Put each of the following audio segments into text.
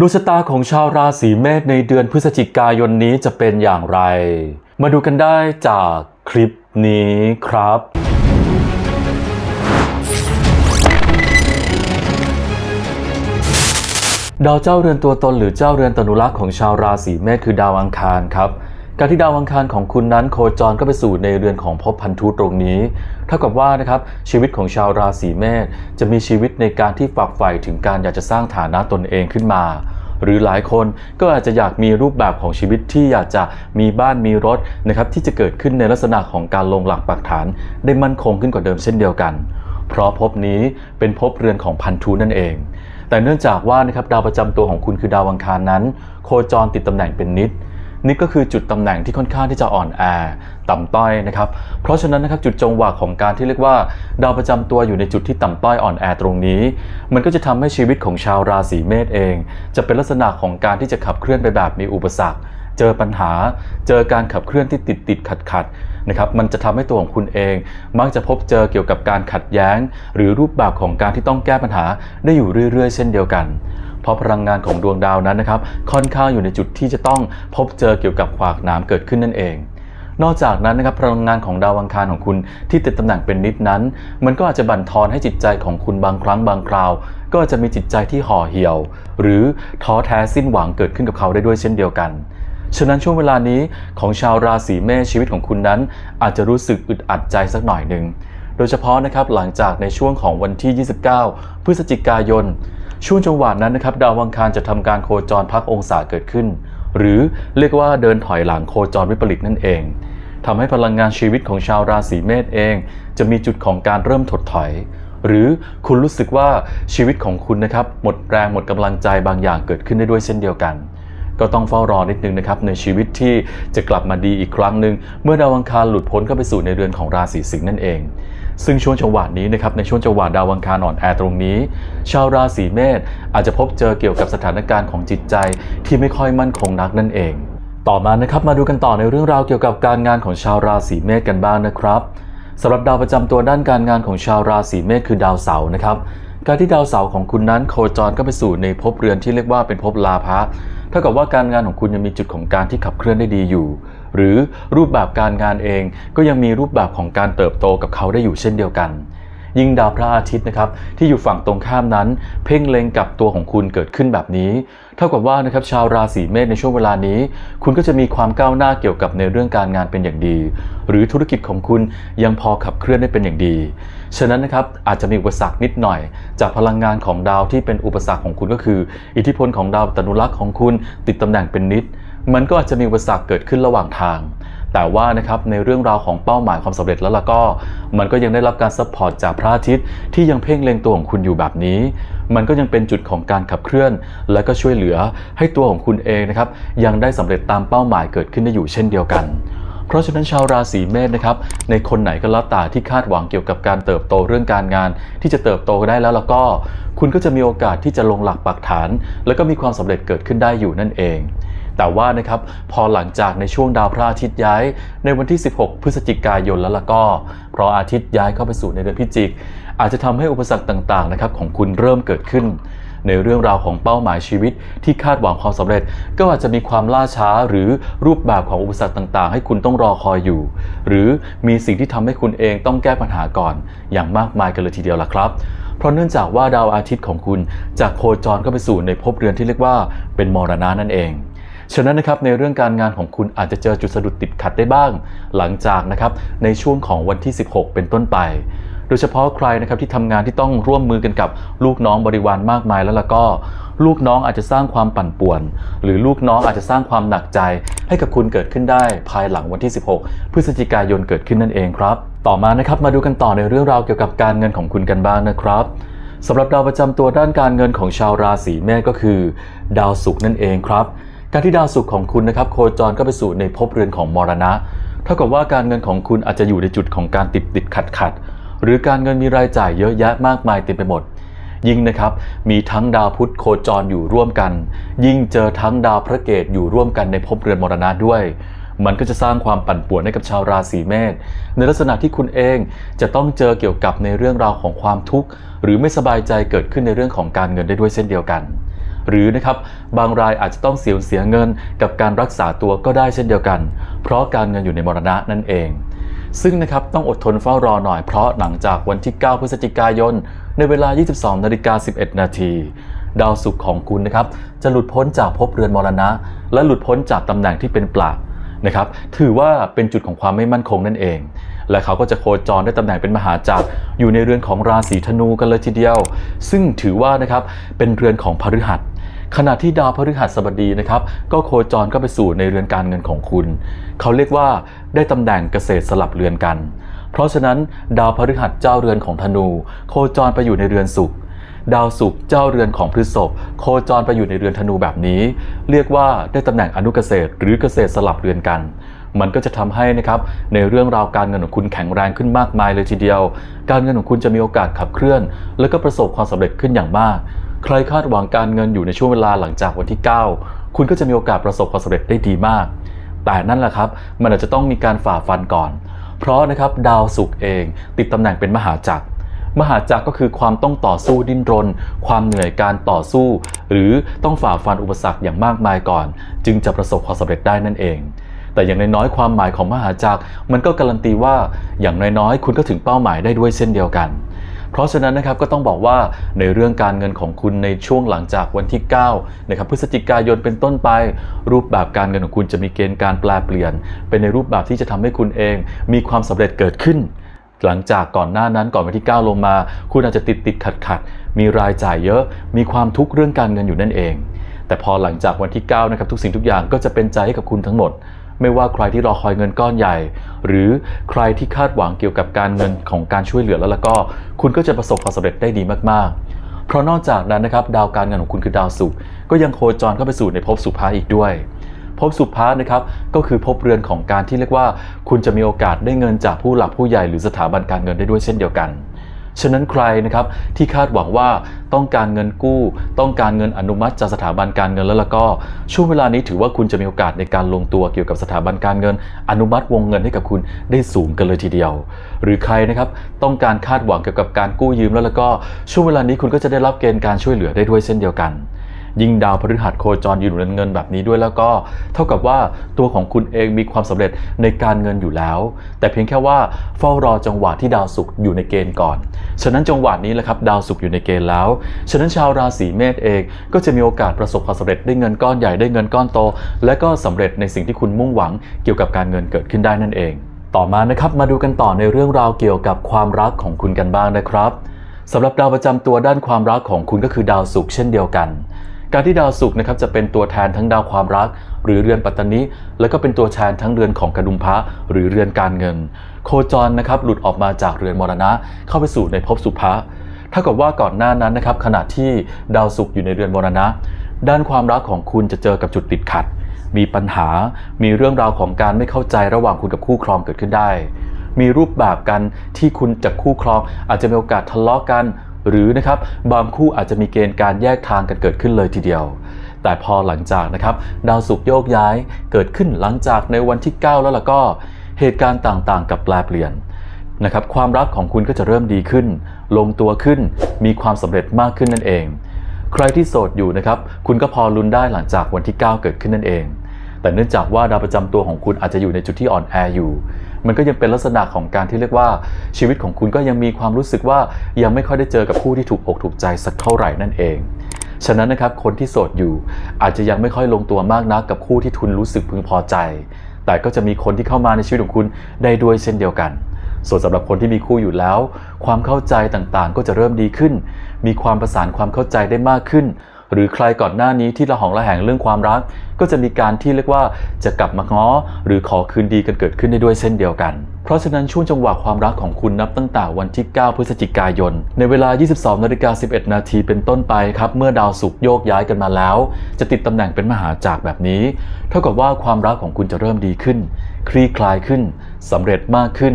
ดวงชะตาของชาวราศีเมษในเดือนพฤศจิกายนนี้จะเป็นอย่างไร มาดูกันได้จากคลิปนี้ครับ ดาวเจ้าเรือนตัวตนหรือเจ้าเรือนตนุรักษ์ของชาวราศีเมษคือดาวอังคารครับ การที่ดาวอังคารของคุณนั้นโคจรก็ไปสู่ในเรือนของภพพันธุตรงนี้เท่ากับว่านะครับชีวิตของชาวราศีเมษจะมีชีวิตในการที่ฝักใฝ่ถึงการอยากจะสร้างฐานะตนเองขึ้นมา หรือหลายคนก็อาจจะอยากมีรูปแบบของชีวิตที่อยากจะมีบ้านมีรถนะครับที่จะเกิดขึ้นในลักษณะของการลงหลักปักฐาน ได้มั่นคงขึ้นกว่าเดิมเช่นเดียวกัน เพราะภพนี้เป็นภพเรือนของพันธุนั่นเอง แต่เนื่องจากว่านะครับดาวประจำตัวของคุณคือดาวอังคารนั้น โคจรติดตำแหน่งเป็นนิด นี่ก็คือจุดตำแหน่งที่ค่อนข้างที่จะอ่อนแอต่ำต้อยนะครับเพราะฉะนั้นนะครับจุดจงหวะของการที่เรียกว่า ดาวประจำตัวอยู่ในจุดที่ต่ำต้อยอ่อนแอตรงนี้ มันก็จะทำให้ชีวิตของชาวราศีเมษเอง จะเป็นลักษณะของการที่จะขับเคลื่อนไปแบบมีอุปสรรค เจอปัญหา เจอการขับเคลื่อนที่ติดติดขัดขัดนะครับมันจะทำให้ตัวของคุณเอง มักจะพบเจอเกี่ยวกับการขัดแย้ง หรือรูปแบบของการที่ต้องแก้ปัญหาได้อยู่เรื่อย ๆ เช่นเดียวกัน เพราะพลังงานของดวงดาวนั้นนะครับค่อนข้างอยู่ในจุดที่จะต้องพบเจอเกี่ยวกับขวากหนามเกิดขึ้นนั่นเองนอกจากนั้นนะครับพลังงานของดาวอังคารของคุณที่ติดตำแหน่งเป็นนิดนั้น มันก็อาจจะบั่นทอนให้จิตใจของคุณบางครั้งบางคราว ก็จจะมีจิตใจที่ห่อเหี่ยว หรือท้อแท้สิ้นหวังเกิดขึ้นกับเขาได้ด้วยเช่นเดียวกัน ฉะนั้นช่วงเวลานี้ของชาวราศีเมษชีวิตของคุณนั้น อาจจะรู้สึกอึดอัดใจสักหน่อยหนึ่งโดยเฉพาะนะครับหลังจากในช่วงของวันที่ 29 พฤศจิกายน ช่วงจังหวะนั้นนะครับดาวอังคารจะทำการโคจรพักองศาเกิดขึ้น หรือเรียกว่าเดินถอยหลังโคจรวิปริตนั่นเองทำให้พลังงานชีวิตของชาวราศีเมษเอง จะมีจุดของการเริ่มถดถอย หรือคุณรู้สึกว่าชีวิตของคุณนะครับหมดแรงหมดกำลังใจบางอย่างเกิดขึ้นได้ด้วยเช่นเดียวกัน ก็ต้องเฝ้ารอนิดนึงนะครับในชีวิตที่จะกลับมาดีอีกครั้งหนึ่งเมื่อดาวอังคารหลุดพ้นเข้าไปสู่ในเรือนของราศีสิงห์นั่นเอง ซึ่งช่วงจังหวะนี้นะครับในช่วงจังหวะดาวอังคารอ่อนแอตรงนี้ ชาวราศีเมษอาจจะพบเจอเกี่ยวกับสถานการณ์ของจิตใจที่ไม่ค่อยมั่นคงนักนั่นเองต่อมานะครับมาดูกันต่อในเรื่องราวเกี่ยวกับการงานของชาวราศีเมษกันบ้างนะครับสำหรับดาวประจำตัวด้านการงานของชาวราศีเมษคือดาวเสาร์นะครับ การที่ดาวเสาร์ของคุณนั้นโคจรก็ไปสู่ในภพเรือนที่เรียกว่าเป็นภพลาภะ เท่ากับว่าการงานของคุณยังมีจุดของการที่ขับเคลื่อนได้ดีอยู่ หรือรูปแบบการงานเองก็ยังมีรูปแบบของการเติบโตกับเขาได้อยู่เช่นเดียวกัน ยิ่งดาวพระอาทิตย์นะครับที่อยู่ฝั่งตรงข้ามนั้น เพ่งเล็งกับตัวของคุณเกิดขึ้นแบบนี้ เท่ากับว่านะครับชาวราศีเมษในช่วงเวลานี้ คุณก็จะมีความก้าวหน้าเกี่ยวกับในเรื่องการงานเป็นอย่างดี หรือธุรกิจของคุณยังพอขับเคลื่อนได้เป็นอย่างดี ฉะนั้นนะครับอาจจะมีอุปสรรคนิดหน่อย จากพลังงานของดาวที่เป็นอุปสรรคของคุณก็คือ อิทธิพลของดาวตนุรักษ์ของคุณติดตำแหน่งเป็นนิด มันก็อาจจะมีอุปสรรคเกิดขึ้นระหว่างทาง แต่ว่านะครับในเรื่องราวของเป้าหมายความสำเร็จแล้วล่ะก็ มันก็ยังได้รับการซัพพอร์ตจากพระอาทิตย์ที่ยังเพ่งเล็งตัวของคุณอยู่แบบนี้ มันก็ยังเป็นจุดของการขับเคลื่อน และก็ช่วยเหลือให้ตัวของคุณเองนะครับยังได้สำเร็จตามเป้าหมายเกิดขึ้นได้อยู่เช่นเดียวกันเพราะฉะนั้นชาวราศีเมษนะครับในคนไหนก็แล้วแต่ที่คาดหวังเกี่ยวกับการเติบโตเรื่องการงาน ที่จะเติบโตได้แล้วแล้วก็ คุณก็จะมีโอกาสที่จะลงหลักปักฐาน แล้วก็มีความสำเร็จเกิดขึ้นได้อยู่นั่นเอง แต่ว่านะครับพอหลังจากในช่วงดาวพระอาทิตย์ย้าย ในวันที่ 16 พฤศจิกายนแล้วล่ะก็เพราะอาทิตย์ย้ายเข้าไปสู่ในเดือนพิจิก อาจจะทำให้อุปสรรคต่างๆนะครับของคุณเริ่มเกิดขึ้น ในเรื่องราวของเป้าหมายชีวิตที่คาดหวังความสำเร็จ ก็อาจจะมีความล่าช้าหรือรูปแบบของอุปสรรคต่างๆ ให้คุณต้องรอคอยอยู่ หรือมีสิ่งที่ทำให้คุณเองต้องแก้ปัญหาก่อน อย่างมากมายกันเลยทีเดียวล่ะครับเพราะเนื่องจากว่าดาวอาทิตย์ของคุณจากโคจรเข้าไปสู่ในภพเรือนที่เรียกว่าเป็นมรณะนั่นเอง ฉะนั้นนะครับในเรื่องการงานของคุณอาจจะเจอจุดสะดุดติดขัดได้บ้าง หลังจากนะครับในช่วงของวันที่ 16 เป็นต้นไปโดยเฉพาะใครนะครับที่ทำงานที่ต้องร่วมมือกันกับลูกน้องบริวารมากมายแล้วล่ะก็ ลูกน้องอาจจะสร้างความปั่นป่วน หรือลูกน้องอาจจะสร้างความหนักใจ ให้กับคุณเกิดขึ้นได้ภายหลังวันที่ 16 พฤศจิกายนเกิดขึ้นนั่นเองครับ ต่อมานะครับมาดูกันต่อในเรื่องราวเกี่ยวกับการเงินของคุณกันบ้างนะครับสำหรับดาวประจำตัวด้านการเงินของชาวราศีเมษก็คือ ดาวศุกร์นั่นเองครับ การที่ดาวศุกร์ของคุณนะครับโคจรก็ไปสู่ในภพเรือนของมรณะ เท่ากับว่าการเงินของคุณอาจจะอยู่ในจุดของการติดติดขัดขัดหรือการเงินมีรายจ่ายเยอะแยะมากมายเต็มไปหมด ยิ่งนะครับมีทั้งดาวพุธโคจรอยู่ร่วมกัน ยิ่งเจอทั้งดาวพระเกตอยู่ร่วมกันในภพเรือนมรณะด้วยมันก็จะสร้างความปั่นป่วนให้กับชาวราศีเมษในลักษณะที่คุณเองจะต้องเจอเกี่ยวกับในเรื่องราวของความทุกข์ หรือไม่สบายใจเกิดขึ้นในเรื่องของการเงินได้ด้วยเช่นเดียวกัน หรือนะครับบางรายอาจจะต้องเสียเสียเงินกับการรักษาตัวก็ได้เช่นเดียวกัน เพราะการเงินอยู่ในมรณะนั่นเอง ซึ่งนะครับต้องอดทนเฝ้ารอหน่อยเพราะหลังจากวันที่ 9 พฤศจิกายน ในเวลา 22นาฬิกา11 นาทีดาวศุกร์ของคุณนะครับจะหลุดพ้นจากภพเรือนมรณะ และหลุดพ้นจากตำแหน่งที่เป็นปลักนะครับถือว่าเป็นจุดของความไม่มั่นคงนั่นเอง และเขาก็จะโคจรได้ตำแหน่งเป็นมหาจักรอยู่ในเรือนของราศีธนูกันเลยทีเดียว ซึ่งถือว่านะครับเป็นเรือนของพฤหัส ขณะที่ดาวพฤหัสบดีนะครับ ก็โคจรก็ไปสู่ในเรือนการเงินของคุณ เขาเรียกว่าได้ตำแหน่งเกษตรสลับเรือนกัน เพราะฉะนั้นดาวพฤหัสเจ้าเรือนของธนู โคจรไปอยู่ในเรือนศุกร์ดาวศุกร์เจ้าเรือนของพฤษภโคจรไปอยู่ในเรือนธนูแบบนี้ เรียกว่าได้ตำแหน่งอนุเกษตร หรือเกษตรสลับเรือนกัน มันก็จะทำให้นะครับในเรื่องราวการเงินของคุณแข็งแรงขึ้นมากมายเลยทีเดียว การเงินของคุณจะมีโอกาสขับเคลื่อน และก็ประสบความสำเร็จขึ้นอย่างมาก ใครคาดหวังการเงินอยู่ในช่วงเวลาหลังจากวันที่ 9 คุณก็จะมีโอกาสประสบความสำเร็จได้ดีมาก แต่นั่นแหละครับ มันอาจจะต้องมีการฝ่าฟันก่อน เพราะนะครับดาวศุกร์เองติดตำแหน่งเป็นมหาจักรมหาจักรก็คือความต้องต่อสู้ดิ้นรน ความเหนื่อยการต่อสู้ หรือต้องฝ่าฟันอุปสรรคอย่างมากมายก่อน จึงจะประสบความสำเร็จได้นั่นเอง แต่อย่างน้อยๆความหมายของมหาจักรมันก็การันตีว่าอย่างน้อยๆ คุณก็ถึงเป้าหมายได้ด้วยเช่นเดียวกัน เพราะฉะนั้นนะครับก็ต้องบอกว่าในเรื่องการเงินของคุณในช่วงหลังจากวันที่9นะครับพฤศจิกายนเป็นต้นไป รูปแบบการเงินของคุณจะมีเกณฑ์การแปลเปลี่ยน เป็นในรูปแบบที่จะทำให้คุณเอง มีความสำเร็จเกิดขึ้น หลังจากก่อนหน้านั้นก่อนวันที่ 9 ลงมา คุณอาจจะติดติดขัดขัดมีรายจ่ายเยอะ มีความทุกข์เรื่องการเงินอยู่นั่นเอง แต่พอหลังจากวันที่9นะครับทุกสิ่งทุกอย่างก็จะเป็นใจให้กับคุณทั้งหมด ไม่ว่าใครที่รอคอยเงินก้อนใหญ่ หรือใครที่คาดหวังเกี่ยวกับการเงินของการช่วยเหลือแล้วแล้วก็ คุณก็จะประสบความสำเร็จได้ดีมากๆ เพราะนอกจากนั้นนะครับดาวการเงินของคุณคือดาวศุกร์ก็ยังโคจรเข้าไปสู่ในภพสุภาอีกด้วยภพสุภานะครับก็คือภพเรือนของการที่เรียกว่า คุณจะมีโอกาสได้เงินจากผู้หลักผู้ใหญ่หรือสถาบันการเงินได้ด้วยเช่นเดียวกัน ฉะนั้นใครนะครับที่คาดหวังว่าต้องการเงินกู้ ต้องการเงินอนุมัติจากสถาบันการเงินแล้วแล้วก็ช่วงเวลานี้ถือว่าคุณจะมีโอกาสในการลงตัวเกี่ยวกับสถาบันการเงิน อนุมัติวงเงินให้กับคุณได้สูงกันเลยทีเดียว หรือใครนะครับต้องการคาดหวังเกี่ยวกับการกู้ยืมแล้วแล้วก็ช่วงเวลานี้คุณก็จะได้รับเกณฑ์การช่วยเหลือได้ด้วยเช่นเดียวกัน ยิ่งดาวพฤหัสโคจรอยู่ในเงินแบบนี้ด้วยแล้วก็ เท่ากับว่าตัวของคุณเองมีความสำเร็จในการเงินอยู่แล้ว แต่เพียงแค่ว่าเฝ้ารอจังหวะที่ดาวศุกร์อยู่ในเกณฑ์ก่อน ฉะนั้นจังหวะนี้แหละครับดาวศุกร์อยู่ในเกณฑ์แล้ว ฉะนั้นชาวราศีเมษเองก็จะมีโอกาสประสบความสำเร็จได้เงินก้อนใหญ่ได้เงินก้อนโต และก็สำเร็จในสิ่งที่คุณมุ่งหวังเกี่ยวกับการเงินเกิดขึ้นได้นั่นเอง ต่อมานะครับมาดูกันต่อในเรื่องราวเกี่ยวกับความรักของคุณกันบ้างนะครับสำหรับดาวประจำตัวด้านความรักของคุณก็คือดาวศุกร์เช่นเดียวกัน การที่ดาวศุกร์นะครับจะเป็นตัวแทนทั้งดาวความรัก หรือเรือนปัตตานิแล้วก็เป็นตัวแทนทั้งเรือนของกระดุมพระหรือเรือนการเงิน โคจรนะครับหลุดออกมาจากเรือนมรณะ เข้าไปสู่ในภพสุภะเท่ากับว่าก่อนหน้านั้นนะครับขณะที่ดาวศุกร์อยู่ในเรือนมรณะ ด้านความรักของคุณจะเจอกับจุดติดขัด มีปัญหา มีเรื่องราวของการไม่เข้าใจระหว่างคุณกับคู่ครองเกิดขึ้นได้มีรูปแบบกันที่คุณจากคู่ครองอาจจะมีโอกาสทะเลาะกัน หรือนะครับบางคู่อาจจะมีเกณฑ์การแยกทางกันเกิดขึ้นเลยทีเดียว แต่พอหลังจากนะครับดาวศุกร์โยกย้ายเกิดขึ้นหลังจากในวันที่ 9 แล้วล่ะก็ เหตุการณ์ต่างๆ กับแปลเปลี่ยนนะครับความรักของคุณก็จะเริ่มดีขึ้น ลงตัวขึ้นมีความสำเร็จมากขึ้นนั่นเอง ใครที่โสดอยู่นะครับคุณก็พอลุ้นได้หลังจากวันที่ 9 เกิดขึ้นนั่นเอง แต่เนื่องจากว่าดาวประจำตัวของคุณอาจจะอยู่ในจุดที่อ่อนแออยู่ มันก็ยังเป็นลักษณะของการที่เรียกว่าชีวิตของคุณก็ยังมีความรู้สึกว่ายังไม่ค่อยได้เจอกับผู้ที่ถูกอกถูกใจสักเท่าไหร่นั่นเอง ฉะนั้นนะครับคนที่โสดอยู่อาจจะยังไม่ค่อยลงตัวมากนักกับคู่ที่คุณรู้สึกพึงพอใจ แต่ก็จะมีคนที่เข้ามาในชีวิตของคุณได้ด้วยเช่นเดียวกันส่วนสำหรับคนที่มีคู่อยู่แล้ว ความเข้าใจต่างๆ ก็จะเริ่มดีขึ้น มีความประสานความเข้าใจได้มากขึ้น หรือใครก่อนหน้านี้ที่ระหองระแหงเรื่องความรัก ก็จะมีการที่เรียกว่าจะกลับมาง้อ หรือขอคืนดีกันเกิดขึ้นได้ด้วยเช่นเดียวกัน เพราะฉะนั้นช่วงจังหวะความรักของคุณนับตั้งแต่วันที่ 9 พฤศจิกายน ในเวลา 22นาฬิกา11 นาทีเป็นต้นไปครับ เมื่อดาวศุกร์โยกย้ายกันมาแล้ว จะติดตำแหน่งเป็นมหาจากรแบบนี้ เท่ากับว่าความรักของคุณจะเริ่มดีขึ้น คลี่คลายขึ้นสำเร็จมากขึ้น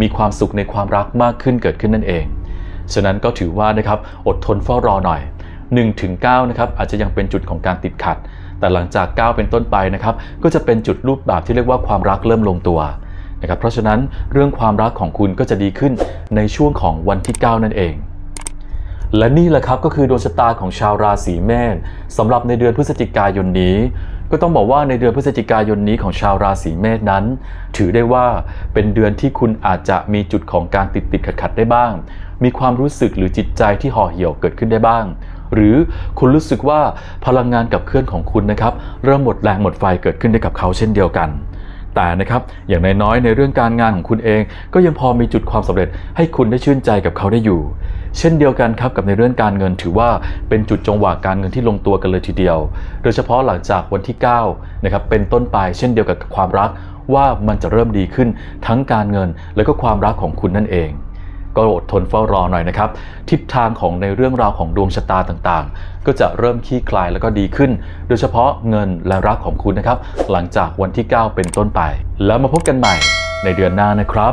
มีความสุขในความรักมากขึ้นเกิดขึ้นนั่นเองฉะนั้นก็ถือว่านะครับอดทนเฝ้ารอหน่อย 1ถึง9นะครับอาจจะยังเป็นจุดของการติดขัด แต่หลังจาก 9 เป็นต้นไปนะครับก็จะเป็นจุดรูปแบบที่เรียกว่าความรักเริ่มลงตัวนะครับเพราะฉะนั้นเรื่องความรักของคุณก็จะดีขึ้นในช่วงของวันที่ 9 นั่นเอง และนี่แหละครับก็คือดวงชะตาของชาวราศีเมษสำหรับในเดือนพฤศจิกายนนี้ ก็ต้องบอกว่าในเดือนพฤศจิกายนนี้ของชาวราศีเมษนั้น ถือได้ว่าเป็นเดือนที่คุณอาจจะมีจุดของการติดติดขัดขัดได้บ้าง มีความรู้สึกหรือจิตใจที่ห่อเหี่ยวเกิดขึ้นได้บ้าง หรือคุณรู้สึกว่าพลังงานกับเคลื่อนของคุณนะครับเริ่มหมดแรงหมดไฟเกิดขึ้นได้กับเขาเช่นเดียวกัน แต่นะครับอย่างน้อยๆในเรื่องการงานของคุณเอง ก็ยังพอมีจุดความสำเร็จ ให้คุณได้ชื่นใจกับเขาได้อยู่ เช่นเดียวกันครับกับในเรื่องการเงินถือว่าเป็นจุดจังหวะการเงินที่ลงตัวกันเลยทีเดียว โดยเฉพาะหลังจากวันที่9นะครับเป็นต้นไปเช่นเดียวกับความรักว่ามันจะเริ่มดีขึ้นทั้งการเงินและก็ความรักของคุณนั่นเอง ก็อดทนเฝ้ารอหน่อยนะครับ ทิศทางของในเรื่องราวของดวงชะตาต่างๆ ก็จะเริ่มคลี่คลายแล้วก็ดีขึ้น โดยเฉพาะเงินและรักของคุณนะครับ หลังจากวันที่ 9 เป็นต้นไป แล้วมาพบกันใหม่ในเดือนหน้านะครับ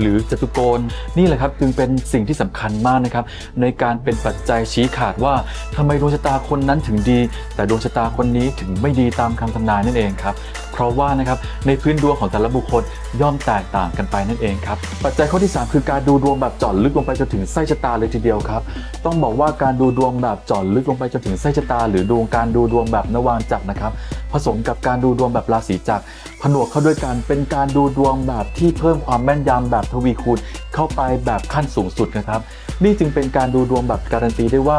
หรือจตุโกณนี่แหละครับจึงเป็นสิ่งที่สำคัญมากนะครับในการเป็นปัจจัยชี้ขาดว่าทำไมดวงชะตาคนนั้นถึงดี แต่ดวงชะตาคนนี้ถึงไม่ดีตามคำทำนายนั่นเองครับเพราะว่านะครับในพื้นดวงของแต่ละบุคคลย่อมแตกต่างกันไปนั่นเองครับปัจจัยข้อที่ 3 คือการดูดวงแบบเจาะลึกลงไปจนถึงไส้ชะตาเลยทีเดียวครับต้องบอกว่าการดูดวงแบบเจาะลึกลงไปจนถึงไส้ชะตา หรือดวงการดูดวงแบบนวางจักรนะครับ ผสมกับการดูดวงแบบราศีจักรผนวกเข้าด้วยกันเป็นการดูดวงแบบที่เพิ่มความแม่นยำแบบทวีคูณเข้าไปแบบขั้นสูงสุดนะครับ นี่จึงเป็นการดูดวงแบบการันตีได้ว่า